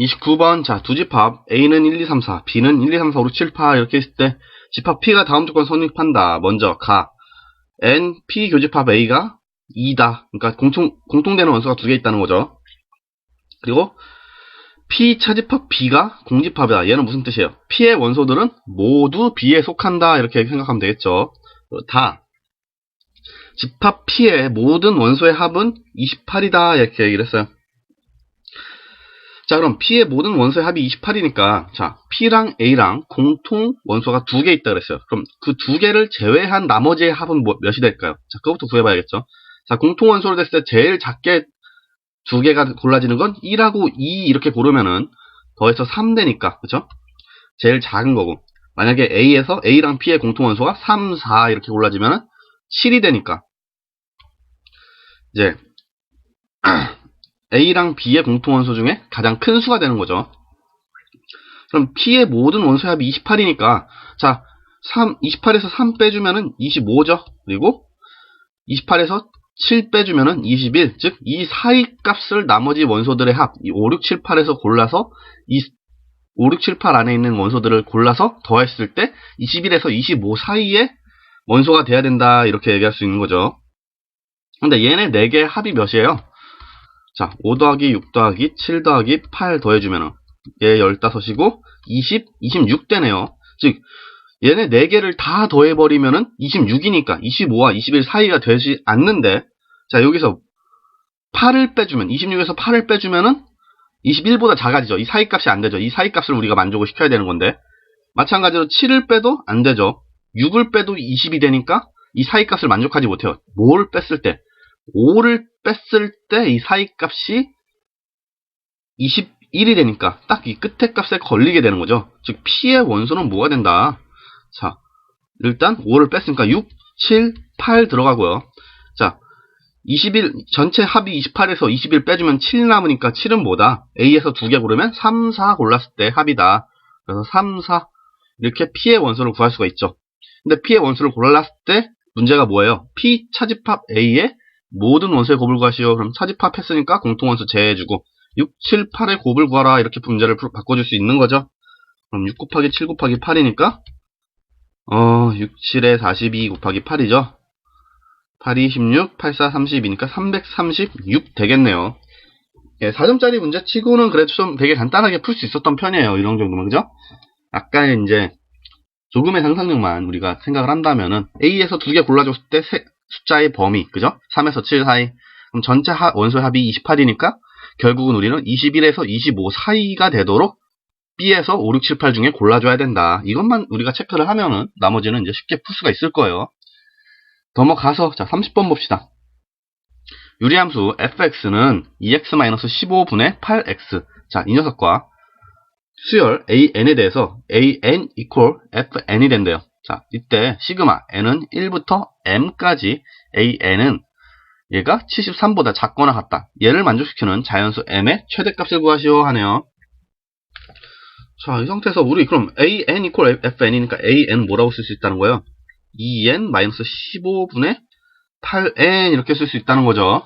29번, 자, 두 집합, A는 1, 2, 3, 4, B는 1, 2, 3, 4, 5, 6, 7, 8, 이렇게 있을 때, 집합 P가 다음 조건 성립한다. 먼저, 가. N, P 교집합 A가 2다. 그러니까 공통, 공통되는 원소가 두 개 있다는 거죠. 그리고, P 차집합 B가 공집합이다. 얘는 무슨 뜻이에요? P의 원소들은 모두 B에 속한다. 이렇게 생각하면 되겠죠. 다. 집합 P의 모든 원소의 합은 28이다. 이렇게 얘기를 했어요. 자, 그럼 P의 모든 원소의 합이 28이니까, 자, P랑 A랑 공통 원소가 두 개 있다 그랬어요. 그럼 그 두 개를 제외한 나머지의 합은 뭐- 몇이 될까요? 자, 그것부터 구해봐야겠죠. 자, 공통 원소를 됐을 때 제일 작게 두 개가 골라지는 건 1하고 2 이렇게 고르면은 더해서 3 되니까, 그죠? 제일 작은 거고. 만약에 A에서 A랑 P의 공통 원소가 3, 4 이렇게 골라지면은 7이 되니까. 이제, A랑 B의 공통 원소 중에 가장 큰 수가 되는 거죠. 그럼 P의 모든 원소의 합이 28이니까, 자, 3, 28에서 3 빼주면은 25죠. 그리고 28에서 7 빼주면은 21, 즉, 이 사이 값을 나머지 원소들의 합, 이 5, 6, 7, 8에서 골라서, 이 5, 6, 7, 8 안에 있는 원소들을 골라서 더했을 때 21에서 25 사이에 원소가 돼야 된다, 이렇게 얘기할 수 있는 거죠. 근데 얘네 4개의 합이 몇이에요? 자, 5 더하기 6 더하기 7 더하기 8 더해주면은, 얘 15이고, 20, 26 되네요. 즉, 얘네 4개를 다 더해버리면은 26이니까 25와 21 사이가 되지 않는데, 자, 여기서 8을 빼주면, 26에서 8을 빼주면은 21보다 작아지죠. 이 사이 값이 안 되죠. 이 사이 값을 우리가 만족을 시켜야 되는 건데, 마찬가지로 7을 빼도 안 되죠. 6을 빼도 20이 되니까 이 사이 값을 만족하지 못해요. 뭘 뺐을 때? 5를 뺐을 때 이 사이 값이 21이 되니까 딱 이 끝에 값에 걸리게 되는 거죠. 즉, P의 원소는 뭐가 된다? 자, 일단 5를 뺐으니까 6, 7, 8 들어가고요. 자, 21, 전체 합이 28에서 21 빼주면 7 남으니까 7은 뭐다? A에서 두개 고르면 3, 4 골랐을 때 합이다. 그래서 3, 4 이렇게 P의 원소를 구할 수가 있죠. 근데 P의 원소를 골랐을 때 문제가 뭐예요? P 차집합 A의 모든 원소의 곱을 구하시오. 그럼 차집합 했으니까 공통원소 제해주고 6, 7, 8의 곱을 구하라 이렇게 풀- 바꿔줄 수 있는 거죠. 그럼 6 곱하기 7 곱하기 8이니까 어, 6, 7에 42 곱하기 8이죠. 8, 2, 16, 8, 4, 32니까 336 되겠네요. 예, 4점짜리 문제 치고는 그래도 좀 되게 간단하게 풀 수 있었던 편이에요. 이런 정도면, 그죠? 아까 이제 조금의 상상력만 우리가 생각을 한다면은 A에서 두 개 골라줬을 때 세- 숫자의 범위, 그죠? 3에서 7 사이. 그럼 전체 하- 원소의 합이 28이니까 결국은 우리는 21에서 25 사이가 되도록 B에서 5, 6, 7, 8 중에 골라줘야 된다. 이것만 우리가 체크를 하면은 나머지는 이제 쉽게 풀 수가 있을 거예요. 넘어가서 자 30번 봅시다. 유리함수 fx는 2x-15분의 8x. 자, 이 녀석과 수열 an에 대해서 an equal fn이 된대요. 자, 이때 시그마 n은 1부터 m까지 an은 얘가 73보다 작거나 같다. 얘를 만족시키는 자연수 m의 최대값을 구하시오 하네요. 자, 이 상태에서 우리 그럼 an equal fn이니까 an 뭐라고 쓸 수 있다는 거예요? 2n-15분의 8n 이렇게 쓸 수 있다는 거죠.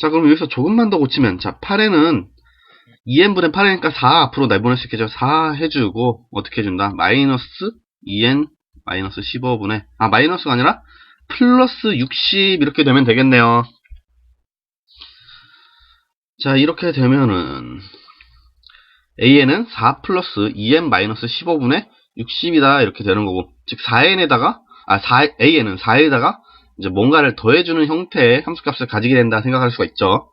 자, 그럼 여기서 조금만 더 고치면, 자, 8n은 2n분의 8n이니까 4 앞으로 내보낼 수 있겠죠. 4 해주고, 어떻게 해준다? 마이너스 2n 마이너스 15분의, 아, 마이너스가 아니라 플러스 60 이렇게 되면 되겠네요. 자, 이렇게 되면은, an은 4 플러스 2n 마이너스 15분의 60이다 이렇게 되는 거고 즉 4n에다가 아 4, an은 4에다가 이제 뭔가를 더해주는 형태의 함수값을 가지게 된다 생각할 수가 있죠.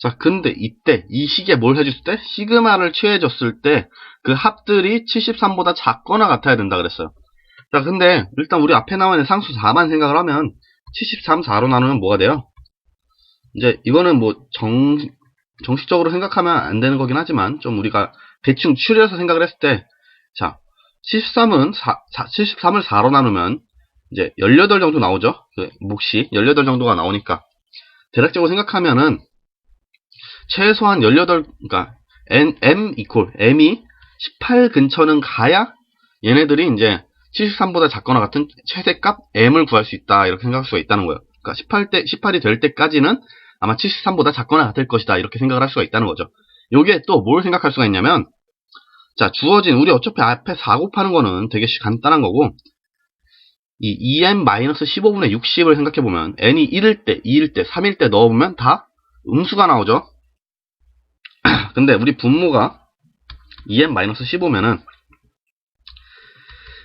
자 근데 이때 이 식에 뭘 해줬을 때 시그마를 취해줬을 때 그 합들이 73보다 작거나 같아야 된다 그랬어요. 자 근데 일단 우리 앞에 나와 있는 상수 4만 생각을 하면 73, 4로 나누면 뭐가 돼요? 이제 이거는 뭐 정, 정식적으로 생각하면 안 되는 거긴 하지만 좀 우리가 대충 추려서 생각을 했을 때 자, 73은 4, 73을 4로 나누면 이제 18 정도 나오죠. 그 몫이 18 정도가 나오니까 대략적으로 생각하면은 최소한 18 그러니까 n m 이퀄 m이 18 근처는 가야 얘네들이 이제 73보다 작거나 같은 최대값 m을 구할 수 있다 이렇게 생각할 수가 있다는 거예요. 그러니까 18대 18이 될 때까지는 아마 73보다 작거나 같을 것이다 이렇게 생각을 할 수가 있다는 거죠. 요게 또 뭘 생각할 수가 있냐면, 자, 주어진, 우리 어차피 앞에 4 곱하는 거는 되게 간단한 거고, 이 2n-15분의 60을 생각해보면, n이 1일 때, 2일 때, 3일 때 넣어보면 다 음수가 나오죠? 근데 우리 분모가 2n-15면은,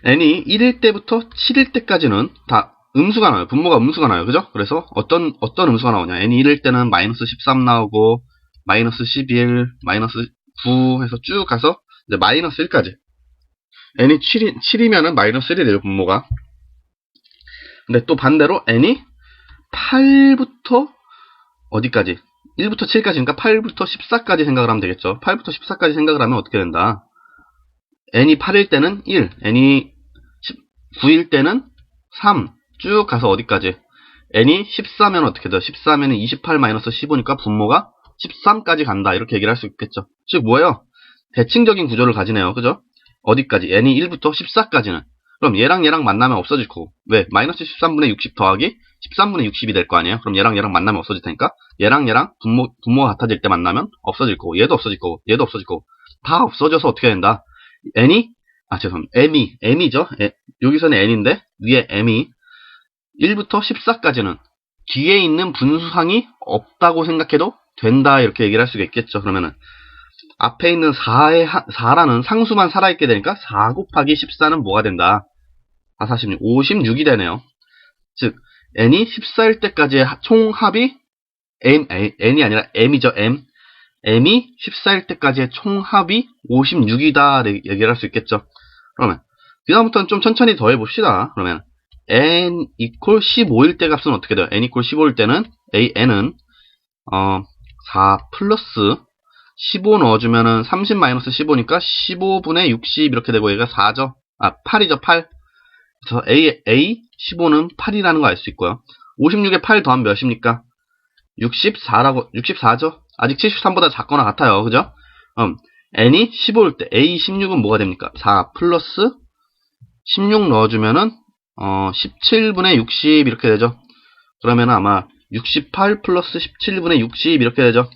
n이 1일 때부터 7일 때까지는 다 음수가 나와요. 분모가 음수가 나와요. 그죠? 그래서 어떤, 어떤 음수가 나오냐. n이 1일 때는 마이너스 13 나오고, 마이너스 11, 마이너스 9 해서 쭉 가서, 이제 마이너스 1까지. n이 7이, 7이면은 마이너스 1이 돼요, 분모가. 근데 또 반대로 n이 8부터 어디까지? 1부터 7까지니까 8부터 14까지 생각을 하면 되겠죠. 8부터 14까지 생각을 하면 어떻게 된다? n이 8일 때는 1, n이 9일 때는 3, 쭉 가서 어디까지? n이 14면 어떻게 돼요? 14면 28-15니까 분모가 13까지 간다. 이렇게 얘기를 할 수 있겠죠. 즉 뭐예요? 대칭적인 구조를 가지네요. 그죠? 어디까지? n이 1부터 14까지는. 그럼 얘랑 얘랑 만나면 없어질 거고. 왜? 마이너스 13분의 60 더하기 13분의 60이 될 거 아니에요? 그럼 얘랑 얘랑 만나면 없어질 테니까 얘랑 얘랑 분모, 분모가 같아질 때 만나면 없어질 거고 얘도 없어질 거고 얘도 없어질 거고 다 없어져서 어떻게 된다? n이 아 죄송합니다. m이 m이죠. 에, 여기서는 n인데 위에 m이 1부터 14까지는 뒤에 있는 분수항이 없다고 생각해도 된다 이렇게 얘기를 할 수가 있겠죠. 그러면은 앞에 있는 4의 4라는 상수만 살아있게 되니까 4 곱하기 14는 뭐가 된다? 4, 46, 56이 되네요. 즉 n이 14일 때까지의 총 합이 m, n이 아니라 m이죠. m. m이 14일 때까지의 총 합이 56이다 얘기를 할 수 있겠죠. 그러면 그 다음부터는 좀 천천히 더 해 봅시다. 그러면 n equal 15일 때 값은 어떻게 돼요? n equal 15일 때는 a, n은 어, 4 플러스 15 넣어주면은 30 마이너스 15니까 15분의 60 이렇게 되고 얘가 4죠. 아 8이죠 8. 그래서 a, a 15는 8이라는 거 알 수 있고요. 56에 8 더하면 몇입니까? 64라고 64죠. 아직 73보다 작거나 같아요. 그죠? 음, n이 15일 때 a 16은 뭐가 됩니까? 4 플러스 16 넣어주면은 어, 17분의 60 이렇게 되죠. 그러면 아마 68 플러스 17분의 60 이렇게 되죠.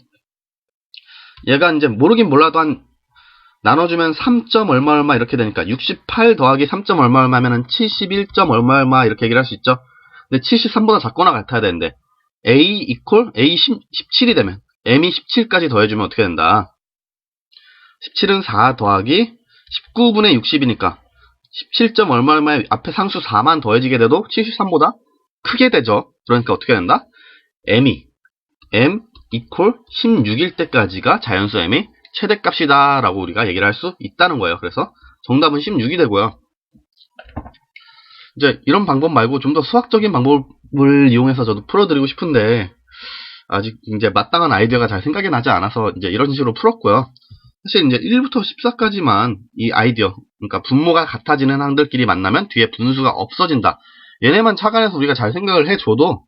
얘가 이제 모르긴 몰라도 한 나눠주면 3점 얼마 얼마 이렇게 되니까 68 더하기 3점 얼마 얼마면은 71점 얼마 얼마 이렇게 얘기를 할 수 있죠. 근데 73보다 작거나 같아야 되는데 a 이퀄 a 17이 되면 m이 17까지 더해주면 어떻게 된다. 17은 4 더하기 19분의 60이니까 17점 얼마 얼마에 앞에 상수 4만 더해지게 돼도 73보다 크게 되죠. 그러니까 어떻게 된다? m이 m 이퀄 16일 때까지가 자연수 m의 최대값이다 라고 우리가 얘기를 할 수 있다는 거예요. 그래서 정답은 16이 되고요. 이제 이런 방법 말고 좀 더 수학적인 방법을 이용해서 저도 풀어드리고 싶은데 아직 이제 마땅한 아이디어가 잘 생각이 나지 않아서 이제 이런 식으로 풀었고요. 사실 이제 1부터 14까지만 이 아이디어, 그러니까 분모가 같아지는 항들끼리 만나면 뒤에 분수가 없어진다. 얘네만 착안해서 우리가 잘 생각을 해줘도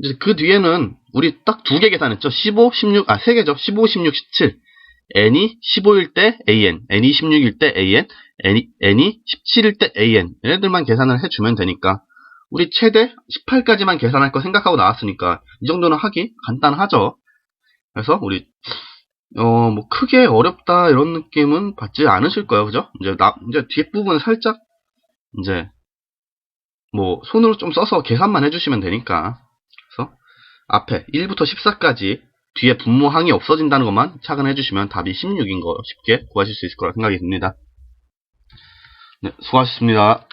이제 그 뒤에는 우리 딱 두 개 계산했죠. 15, 16, 아, 세 개죠. 15, 16, 17. N이 15일 때 an, n이 16일 때 an, n이, n이 17일 때 an. 얘네들만 계산을 해주면 되니까. 우리 최대 18까지만 계산할 거 생각하고 나왔으니까 이 정도는 하기 간단하죠. 그래서 우리 어, 뭐, 크게 어렵다, 이런 느낌은 받지 않으실 거예요. 그죠? 이제, 나, 이제 뒷부분 살짝, 이제, 뭐, 손으로 좀 써서 계산만 해주시면 되니까. 그래서, 앞에 1부터 14까지 뒤에 분모항이 없어진다는 것만 착안해 주시면 답이 16인 거 쉽게 구하실 수 있을 거라 생각이 듭니다. 네, 수고하셨습니다.